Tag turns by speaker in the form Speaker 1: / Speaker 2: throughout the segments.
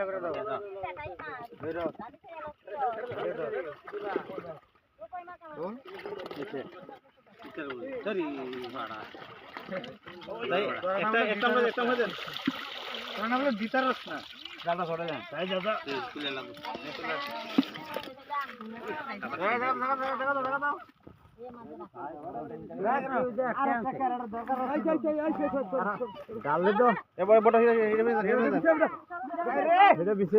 Speaker 1: করে দাও বেরো একটা একটা আমরা একটা আমরা দেন কারণ আমরা দিতার না জানা ছড়ে যান। তাই দাদা। খুলে লাগো গালে তো এবার বড় হিরে হিরে বিছে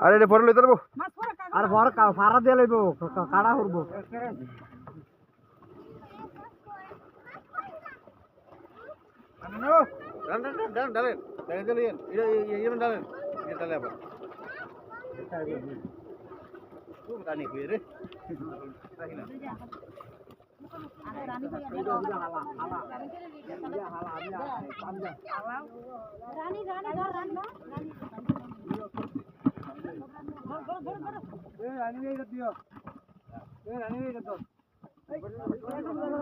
Speaker 1: আরে রে পরে লইতে পারব? আর বড় ফাড়া দিয়ে লইবো কাড়া করব ডালে আবার খুব রানি হয়ে রে
Speaker 2: রানী রানী ধর রানী রানী
Speaker 1: এ রানি এটা দিও এ রানি এটা দাও এ রানি এটা দিও এই একটা বল পাটি দাও তো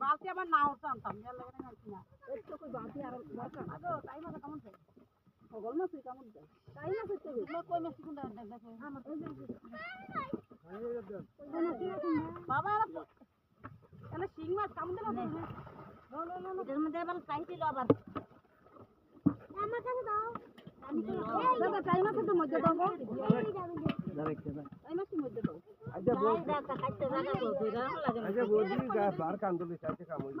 Speaker 2: বালতি লাগে না জানছি না একটু বালতি আর দরকার আগো তাই মাছ কেমন চাই ওগল মাছ কেমন চাই তাই মাছ তো। না কই মাছ কোনটা দেখো আমার বাবা তাহলে শিং মাছ কেমন দিল এটার মধ্যে আবার চাই দিল আমার কাছে দাও দাদা চাই মাছের তো মধ্যে দাও
Speaker 1: গা বার কান্দো দিছে আজকে কাম হইছে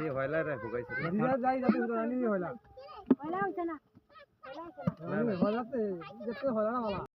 Speaker 1: এই পয়লা রে ভুগাইছে
Speaker 2: পয়লা হইছে না পয়লা হইছে না